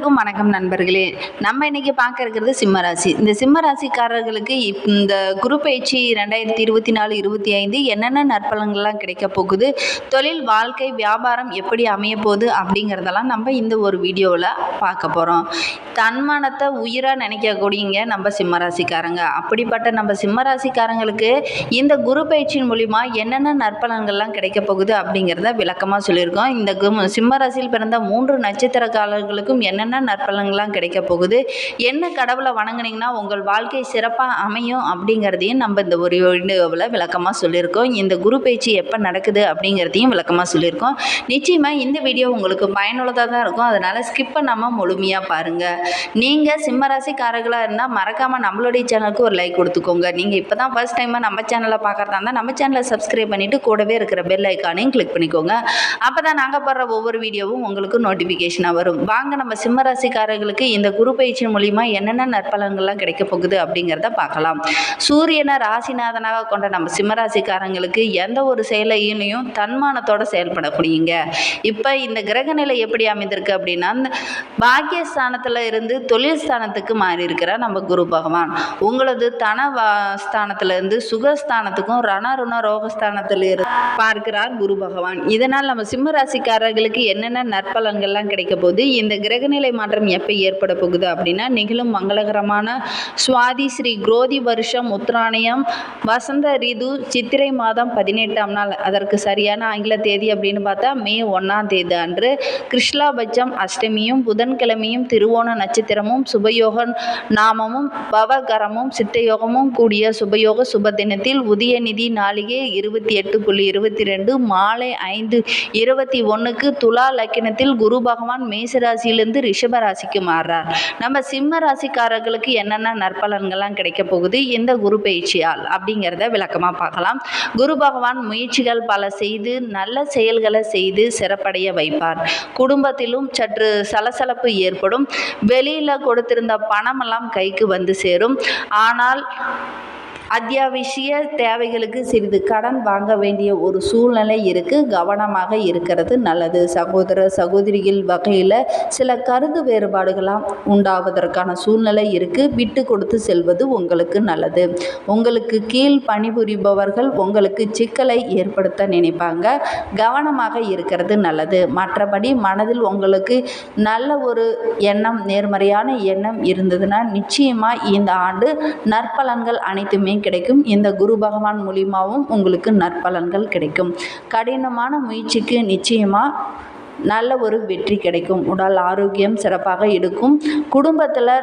அனைவருக்கும் வணக்கம் நண்பர்களே. நம்ம இன்னைக்கு பார்க்க இருக்கிறது சிம்மராசி. இந்த சிம்மராசிக்காரர்களுக்கு இப்- இந்த குரு பயிற்சி ரெண்டாயிரத்தி இருபத்தி நாலு இருபத்தி ஐந்து என்னென்ன நற்பலங்கள்லாம் கிடைக்க போகுது தொழில் வாழ்க்கை வியாபாரம் எப்படி அமைய போகுது அப்படிங்கிறதெல்லாம் நம்ம இந்த ஒரு வீடியோவில் பார்க்க போகிறோம் தன்மானத்தை உயிராக நினைக்கக்கூடியங்க நம்ம சிம்மராசிக்காரங்க. அப்படிப்பட்ட நம்ம சிம்மராசிக்காரங்களுக்கு இந்த குரு பயிற்சியின் மூலிமா என்னென்ன நற்பலன்கள்லாம் கிடைக்க போகுது அப்படிங்கிறத விளக்கமாக சொல்லியிருக்கோம். இந்த சிம்மராசியில் பிறந்த மூன்று நட்சத்திரக்காரர்களுக்கும் என்னென்ன என்ன நற்பலன்கள்லாம் கிடைக்க போகுது? என்ன கடவுளை வணங்குனீங்கன்னா உங்கள் வாழ்க்கை சிறப்பாக அமையும் அப்படிங்கிறதையும் நம்ம இந்த ஒரு வீடியோவில் விளக்கமாக சொல்லியிருக்கோம். இந்த குரு பேச்சு எப்போ நடக்குது அப்படிங்கிறதையும் விளக்கமாக சொல்லியிருக்கோம். நிச்சயமாக இந்த வீடியோ உங்களுக்கு பயனுள்ளதாக தான் இருக்கும். அதனால் ஸ்கிப் பண்ணாமல் முழுமையாக பாருங்கள் நீங்கள் சிம்மராசிக்காரர்களாக இருந்தால் மறக்காமல் நம்மளுடைய சேனலுக்கு ஒரு லைக் கொடுத்துக்கோங்க. நீங்கள் இப்போ தான் ஃபர்ஸ்ட் டைமாக நம்ம சேனலை பார்க்குறதா இருந்தால் நம்ம சேனலை சப்ஸ்கிரைப் பண்ணிவிட்டு கூடவே இருக்கிற பெல் ஐக்கானையும் கிளிக் பண்ணிக்கோங்க. அப்போ தான் நாங்கள் போடுற ஒவ்வொரு வீடியோவும் உங்களுக்கு நோட்டிஃபிகேஷனாக வரும். வாங்க நம்ம சிம்ம ராசிக்காரர்களுக்கு இந்த குரு பயிற்சி மூலிமா என்னென்ன நற்பலன்கள்லாம் கிடைக்க போகுது அப்படிங்கிறத பார்க்கலாம். சூரியனை ராசிநாதனாக கொண்ட நம்ம சிம்மராசிக்காரங்களுக்கு எந்த ஒரு செயலையும் தன்மானத்தோட செயல்படக்கூடியங்க. இப்போ இந்த கிரக நிலை எப்படி அமைந்திருக்கு அப்படின்னா பாக்கியஸ்தானத்தில் இருந்து தொழில் ஸ்தானத்துக்கு மாறி இருக்கிறார் நம்ம குரு பகவான். உங்களது தன வா- இருந்து சுகஸ்தானத்துக்கும் ரணருண ரோகஸ்தானத்தில் இருந்து பார்க்கிறார் குரு பகவான். இதனால் நம்ம சிம்ம ராசிக்காரர்களுக்கு என்னென்ன நற்பலன்கள்லாம் கிடைக்க போகுது? இந்த கிரகநிலை மாற்றம் எப்போ ஏற்பட போகுது அப்படின்னா நிகழும் மங்களகரமான சுவாதி ஸ்ரீ குரோதி வருஷம் உத்ராணயம் வசந்த ரிது சித்திரை மாதம் பதினெட்டாம் நாள். அதற்கு சரியான ஆங்கில தேதி அப்படின்னு பார்த்தா மே ஒன்றாம் தேதி அன்று. கிருஷ்ணாபட்சம் அஷ்டமியும் புதன்கிழமையும் திருவோண நட்சத்திரமும் சுபயோக நாமமும் பவகரமும் சித்தயோகமும் கூடிய சுபயோக சுப தினத்தில் உதயநிதி நாளிகை இருபத்தி எட்டு புள்ளி இருபத்தி ரெண்டு மாலை ஐந்து இருபத்தி ஒன்றுக்கு துலா லக்கினத்தில் குரு பகவான் மேசராசியிலிருந்து ரிஷ் ராசிக்கு மாறுறார். நம்ம சிம்ம ராசிக்காரர்களுக்கு என்னென்ன நற்பலன்கள்லாம் கிடைக்க போகுது? இந்த குரு பயிற்சியால் அப்படிங்கிறத விளக்கமாக பார்க்கலாம். குரு பகவான் முயற்சிகள் பல செய்து நல்ல செயல்களை செய்து சிறப்படைய வைப்பார். குடும்பத்திலும் சற்று சலசலப்பு ஏற்படும். வெளியில் கொடுத்திருந்த பணமெல்லாம் கைக்கு வந்து சேரும். ஆனால் அத்தியாவசிய தேவைகளுக்கு சிறிது கடன் வாங்க வேண்டிய ஒரு சூழ்நிலை இருக்குது கவனமாக இருக்கிறது நல்லது. சகோதர சகோதரிகள் வகையில் சில கருத்து வேறுபாடுகளாம் உண்டாவதற்கான சூழ்நிலை இருக்குது விட்டு கொடுத்து செல்வது உங்களுக்கு நல்லது. உங்களுக்கு கீழ் பணிபுரிபவர்கள் உங்களுக்கு சிக்கலை ஏற்படுத்த நினைப்பாங்க. கவனமாக இருக்கிறது நல்லது. மற்றபடி மனதில் உங்களுக்கு நல்ல ஒரு எண்ணம் நேர்மறையான எண்ணம் இருந்ததுன்னா நிச்சயமாக இந்த ஆண்டு நற்பலன்கள் அனைத்துமே கிடைக்கும். இந்த குரு பகவான் மூலியமாகவும் உங்களுக்கு நற்பலன்கள் கிடைக்கும். கடினமான முயற்சிக்கு நிச்சயமாக நல்ல ஒரு வெற்றி கிடைக்கும். உடல் ஆரோக்கியம் சிறப்பாக இருக்கும். குடும்பத்தில்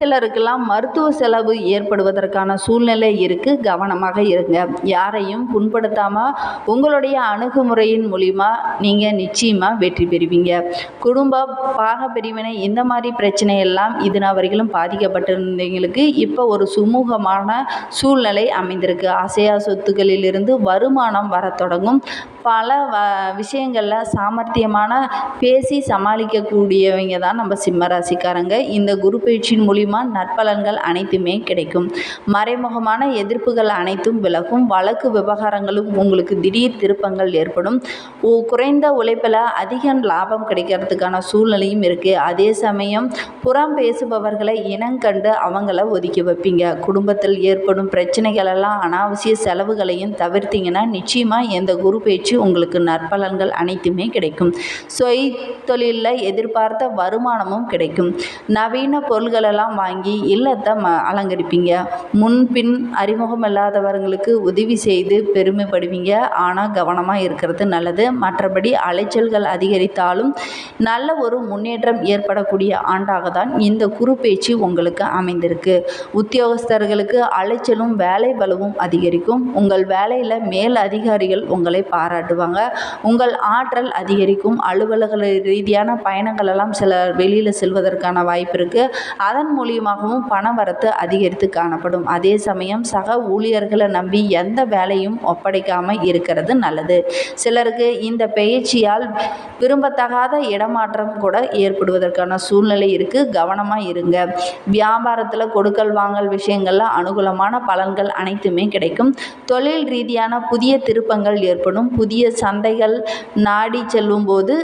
சிலருக்கெல்லாம் மருத்துவ செலவு ஏற்படுவதற்கான சூழ்நிலை இருக்குது கவனமாக இருங்க. யாரையும் புண்படுத்தாமல் உங்களுடைய அணுகுமுறையின் மூலிமா நீங்கள் நிச்சயமாக வெற்றி பெறுவீங்க. குடும்ப பாக பிரிவினை இந்த மாதிரி பிரச்சனை எல்லாம் இது வரைக்கும் பாதிக்கப்பட்டிருந்தவங்களுக்கு இப்போ ஒரு சுமூகமான சூழ்நிலை அமைந்திருக்கு. அசையா சொத்துக்களிலிருந்து வருமானம் வர தொடங்கும். பல வ விஷயங்களில் சாமர்த்தியமான பேசி சமாளிக்கக்கூடியவங்க தான் நம்ம சிம்ம ராசிக்காரங்க இந்த குரு பயிற்சியின் மூலிமா நற்பலன்கள் அனைத்துமே கிடைக்கும். மறைமுகமான எதிர்ப்புகள் அனைத்தும் விலகும். வழக்கு விவகாரங்களும் உங்களுக்கு திடீர் திருப்பங்கள் ஏற்படும். குறைந்த உழைப்பில் அதிக லாபம் கிடைக்கிறதுக்கான சூழ்நிலையும் இருக்குது அதே சமயம் புறம் பேசுபவர்களை இனங்கண்டு அவங்கள ஒதுக்கி வைப்பீங்க. குடும்பத்தில் ஏற்படும் பிரச்சனைகள் எல்லாம் அனாவசிய செலவுகளையும் தவிர்த்தீங்கன்னா நிச்சயமாக எந்த குரு பேச்சு உங்களுக்கு நற்பலன்கள் அனைத்துமே கிடைக்கும். சொய் தொழிலில் எதிர்பார்த்த வருமானமும் கிடைக்கும். நவீன பொருள்களெல்லாம் வாங்கி இல்லத்தை ம அலங்கரிப்பீங்க. முன்பின் அறிமுகம் இல்லாதவர்களுக்கு உதவி செய்து பெருமைப்படுவீங்க. ஆனால் கவனமாக இருக்கிறது நல்லது. மற்றபடி அலைச்சல்கள் அதிகரித்தாலும் நல்ல ஒரு முன்னேற்றம் ஏற்படக்கூடிய ஆண்டாக தான் இந்த குரு பேச்சு உங்களுக்கு அமைந்திருக்கு. உத்தியோகஸ்தர்களுக்கு அலைச்சலும் வேலை பலவும் அதிகரிக்கும். உங்கள் வேலையில் மேல் அதிகாரிகள் உங்களை பாராட்டு பாராட்டுவாங்க உங்கள் ஆற்றல் அதிகரிக்கும். அலுவலக ரீதியான பயணங்கள் எல்லாம் சில வெளியில் செல்வதற்கான வாய்ப்பு இருக்குது அதன் மூலியமாகவும் பண வரத்து அதிகரித்து காணப்படும். அதே சமயம் சக ஊழியர்களை நம்பி எந்த வேலையும் ஒப்படைக்காமல் இருக்கிறது நல்லது. சிலருக்கு இந்த பயிற்சியால் விரும்பத்தகாத இடமாற்றம் கூட ஏற்படுவதற்கான சூழ்நிலை இருக்குது கவனமாக இருங்க. வியாபாரத்தில் கொடுக்கல் வாங்கல் விஷயங்களில் அனுகூலமான பலன்கள் அனைத்துமே கிடைக்கும். தொழில் ரீதியான புதிய திருப்பங்கள் ஏற்படும். புதிய புதிய சந்தைகள் நாடி செல்லும்போது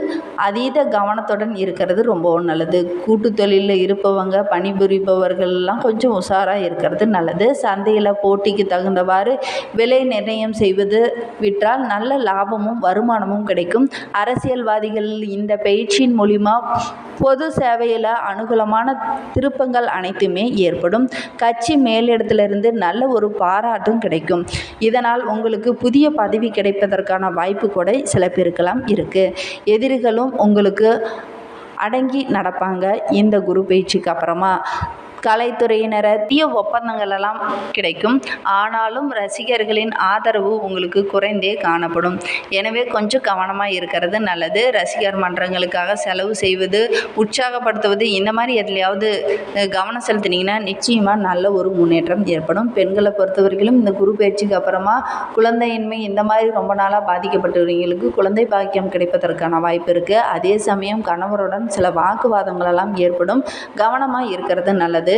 அதீத கவனத்துடன் இருக்கிறது ரொம்பவும் நல்லது. கூட்டு தொழிலில் இருப்பவங்க பணிபுரிபவர்கள்லாம் கொஞ்சம் உஷாராக இருக்கிறது நல்லது. சந்தையில் போட்டிக்கு தகுந்தவாறு விலை நிர்ணயம் செய்வது விற்றால் நல்ல லாபமும் வருமானமும் கிடைக்கும். அரசியல்வாதிகள் இந்த பயிற்சியின் மூலிமா பொது சேவையில் அனுகூலமான திருப்பங்கள் அனைத்துமே ஏற்படும். கட்சி மேலிடத்திலிருந்து நல்ல ஒரு பாராட்டும் கிடைக்கும். இதனால் உங்களுக்கு புதிய பதவி கிடைப்பதற்கான வாய்ப்பு கூட சில பேருக்கெல்லாம் இருக்குது எதிரிகளும் உங்களுக்கு அடங்கி நடப்பாங்க. இந்த குரு பயிற்சிக்கு அப்புறமா கலைத்துறையினர தீய ஒப்பந்தங்கள் எல்லாம் கிடைக்கும். ஆனாலும் ரசிகர்களின் ஆதரவு உங்களுக்கு குறைந்தே காணப்படும். எனவே கொஞ்சம் கவனமாக இருக்கிறது நல்லது. ரசிகர் மன்றங்களுக்காக செலவு செய்வது உற்சாகப்படுத்துவது இந்த மாதிரி எதுலையாவது கவனம் செலுத்தினீங்கன்னா நிச்சயமாக நல்ல ஒரு முன்னேற்றம் ஏற்படும். பெண்களை பொறுத்தவரையிலும் இந்த குரு பயிற்சிக்கு அப்புறமா குழந்தையின்மை இந்த மாதிரி ரொம்ப நாளாக பாதிக்கப்பட்டவர்களுக்கு குழந்தை பாக்கியம் கிடைப்பதற்கான வாய்ப்பு இருக்குது அதே சமயம் கணவருடன் சில வாக்குவாதங்கள் எல்லாம் ஏற்படும். கவனமாக இருக்கிறது நல்லது.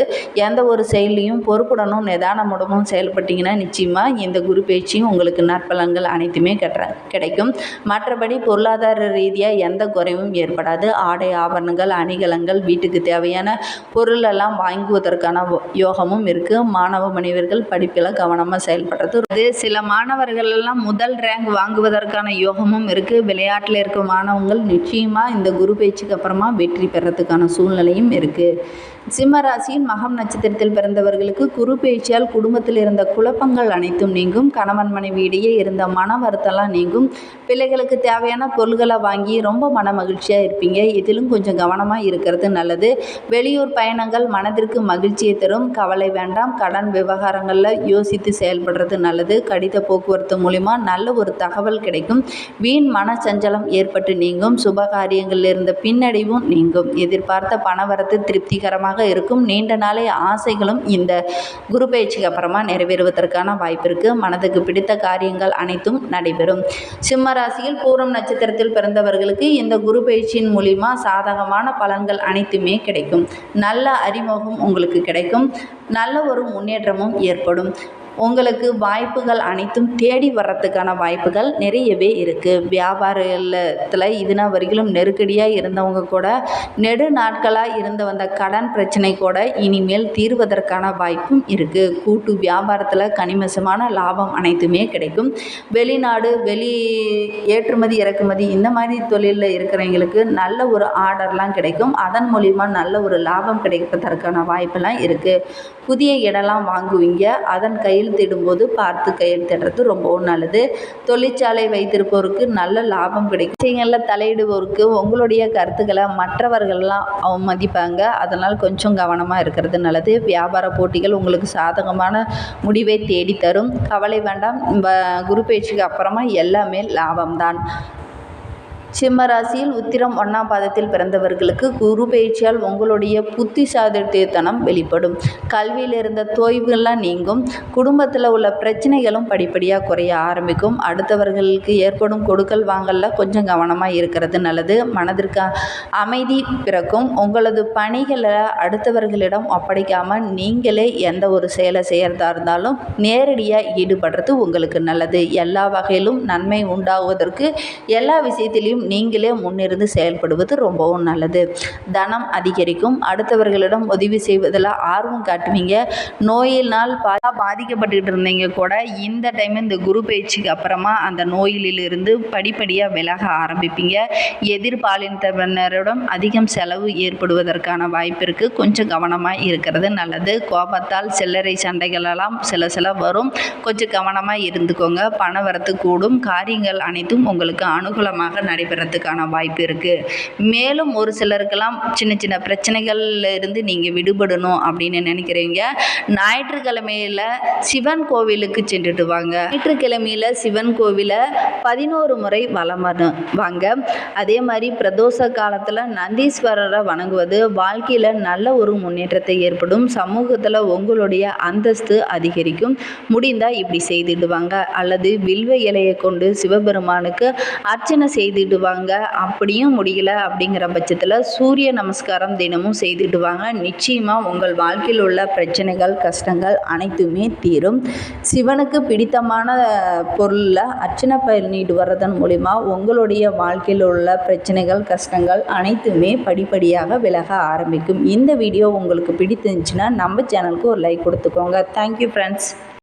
எந்த ஒரு செயலையும் பொறுப்புடனும் நிதானமுடமும் செயல்பட்டீங்கன்னா நிச்சயமாக இந்த குரு பேச்சியும் உங்களுக்கு நற்பலன்கள் அனைத்துமே கெட்ட கிடைக்கும். மற்றபடி பொருளாதார ரீதியாக எந்த குறைவும் ஏற்படாது. ஆடை ஆபரணங்கள் அணிகலங்கள் வீட்டுக்கு தேவையான பொருள் எல்லாம் வாங்குவதற்கான யோகமும் இருக்குது மாணவ மனிதர்கள் படிப்பில் கவனமாக செயல்படுறது. சில மாணவர்கள் எல்லாம் முதல் ரேங்க் வாங்குவதற்கான யோகமும் இருக்குது விளையாட்டில் இருக்க மாணவங்கள் நிச்சயமாக இந்த குரு பேச்சுக்கு அப்புறமா வெற்றி பெறத்துக்கான சூழ்நிலையும் இருக்குது சிம்மராசியின் மகம் நட்சத்திரத்தில் பிறந்தவர்களுக்கு குரு பேச்சியால் குடும்பத்தில் இருந்த குழப்பங்கள் அனைத்தும் நீங்கும். கணவன் மனைவி இடையே இருந்த மன வருத்தம்லாம் நீங்கும். பிள்ளைகளுக்கு தேவையான பொருள்களை வாங்கி ரொம்ப மன மகிழ்ச்சியாக இருப்பீங்க. இதிலும் கொஞ்சம் கவனமாக இருக்கிறது நல்லது. வெளியூர் பயணங்கள் மனதிற்கு மகிழ்ச்சியை தரும். கவலை வேண்டாம். கடன் விவகாரங்களில் யோசித்து செயல்படுறது நல்லது. கடித போக்குவரத்து மூலிமா நல்ல ஒரு தகவல் கிடைக்கும். வீண் மன சஞ்சலம் ஏற்பட்டு நீங்கும். சுபகாரியங்களில் இருந்த பின்னடைவும் நீங்கும். எதிர்பார்த்த பணவரத்து திருப்திகரமாக இருக்கும். நீண்ட நாளை ஆசைகளும் இந்த குரு பயிற்சிக்கு அப்புறமா நிறைவேறுவதற்கான வாய்ப்பு இருக்குது மனதுக்கு பிடித்த காரியங்கள் அனைத்தும் நடைபெறும். சிம்ம ராசியில் பூரம் நட்சத்திரத்தில் பிறந்தவர்களுக்கு இந்த குரு பயிற்சியின் மூலிமா சாதகமான பலன்கள் அனைத்துமே கிடைக்கும். நல்ல அறிமுகம் உங்களுக்கு கிடைக்கும். நல்ல ஒரு முன்னேற்றமும் ஏற்படும். உங்களுக்கு வாய்ப்புகள் அனைத்தும் தேடி வர்றதுக்கான வாய்ப்புகள் நிறையவே இருக்குது வியாபாரத்தில் இதுனா வரைக்கும் நெருக்கடியாக இருந்தவங்க கூட நெடு நாட்களாக இருந்து வந்த கடன் பிரச்சனை கூட இனிமேல் தீர்வதற்கான வாய்ப்பும் இருக்குது கூட்டு வியாபாரத்தில் கனிமசமான லாபம் அனைத்துமே கிடைக்கும். வெளிநாடு வெளி ஏற்றுமதி இறக்குமதி இந்த மாதிரி தொழிலில் இருக்கிறவங்களுக்கு நல்ல ஒரு ஆர்டர்லாம் கிடைக்கும். அதன் மூலிமா நல்ல ஒரு லாபம் கிடைப்பதற்கான வாய்ப்பெல்லாம் இருக்குது புதிய இடம்லாம் வாங்குவீங்க. அதன் கையெழுத்திடும்போது பார்த்து கையெழுத்திடுறது ரொம்பவும் நல்லது. தொழிற்சாலை வைத்திருப்பவருக்கு நல்ல லாபம் கிடைக்கும். விஷயங்களில் தலையிடுவோருக்கு உங்களுடைய கருத்துக்களை மற்றவர்கள்லாம் அவமதிப்பாங்க. அதனால் கொஞ்சம் கவனமாக இருக்கிறது நல்லது. வியாபார போட்டிகள் உங்களுக்கு சாதகமான முடிவை தேடித்தரும். தரும் கவலை வேண்டாம். குரு பயிற்சிக்கு அப்புறமா எல்லாமே லாபம்தான். சிம்ம ராசியில் உத்திரம் ஒன்றாம் பாதத்தில் பிறந்தவர்களுக்கு குரு பயிற்சியால் உங்களுடைய புத்திசாலித்தனம் வெளிப்படும். கல்வியில் இருந்த தோய்வுகள்லாம் நீங்கும். குடும்பத்தில் உள்ள பிரச்சனைகளும் படிப்படியாக குறைய ஆரம்பிக்கும். அடுத்தவர்களுக்கு ஏற்படும் கொடுக்கல் வாங்கல்ல கொஞ்சம் கவனமாக இருக்கிறது நல்லது. மனதிற்கு அமைதி பிறக்கும். உங்களது பணிகளை அடுத்தவர்களிடம் ஒப்படைக்காமல் நீங்களே எந்த ஒரு செயலை செய்கிறதா இருந்தாலும் நேரடியாக ஈடுபடுறது உங்களுக்கு நல்லது. எல்லா வகையிலும் நன்மை உண்டாகுவதற்கு எல்லா விஷயத்திலையும் நீங்களே முன்னிருந்து செயல்படுவது ரொம்பவும் நல்லது. தனம் அதிகரிக்கும். அடுத்தவர்களிடம் உதவி செய்வதில் ஆர்வம் காட்டுவீங்க. நோயினால் பா பாதிக்கப்பட்டுக்கிட்டு இருந்தீங்க கூட இந்த டைம் இந்த குரு பயிற்சிக்கு அப்புறமா அந்த நோயிலிருந்து படிப்படியாக விலக ஆரம்பிப்பீங்க. எதிர்பாலினத்தினரிடம் அதிகம் செலவு ஏற்படுவதற்கான வாய்ப்பு இருக்குது கொஞ்சம் கவனமாக இருக்கிறது நல்லது. கோபத்தால் சில்லறை சண்டைகளெல்லாம் சில சில வரும். கொஞ்சம் கவனமாக இருந்துக்கோங்க. பண வரத்து கூடும். காரியங்கள் அனைத்தும் உங்களுக்கு அனுகூலமாக நடைபெறும் பெறத்துக்கான வாய்ப்பு இருக்குது மேலும் ஒரு சிலருக்கெல்லாம் சின்ன சின்ன பிரச்சனைகள்ல இருந்து நீங்கள் விடுபடணும் அப்படின்னு நினைக்கிறீங்க. ஞாயிற்றுக்கிழமையில் சிவன் கோவிலுக்கு சென்றுட்டு வாங்க. ஞாயிற்றுக்கிழமையில் சிவன் கோவிலை பதினோரு முறை வலம் வாங்க. அதே மாதிரி பிரதோஷ காலத்தில் நந்தீஸ்வரரை வணங்குவது வாழ்க்கையில் நல்ல ஒரு முன்னேற்றத்தை ஏற்படும். சமூகத்தில் உங்களுடைய அந்தஸ்து அதிகரிக்கும். முடிந்தால் இப்படி செய்திடுவாங்க அல்லது வில்வ இலையை கொண்டு சிவபெருமானுக்கு அர்ச்சனை செய்திடுவாங்க செய்துடுவாங்க. அப்படியும் முடியல அப்படிங்கிற பட்சத்தில் சூரிய நமஸ்காரம் தினமும் செய்துட்டு வாங்க நிச்சயமாக உங்கள் வாழ்க்கையில் உள்ள பிரச்சனைகள் கஷ்டங்கள் அனைத்துமே தீரும். சிவனுக்கு பிடித்தமான பொருளில் அர்ச்சனை பண்ணிட்டு வர்றதன் மூலிமா உங்களுடைய வாழ்க்கையில் உள்ள பிரச்சனைகள் கஷ்டங்கள் அனைத்துமே படிப்படியாக விலக ஆரம்பிக்கும். இந்த வீடியோ உங்களுக்கு பிடித்திருந்துச்சுன்னா நம்ம சேனலுக்கு ஒரு லைக் கொடுத்துக்கோங்க. Thank you friends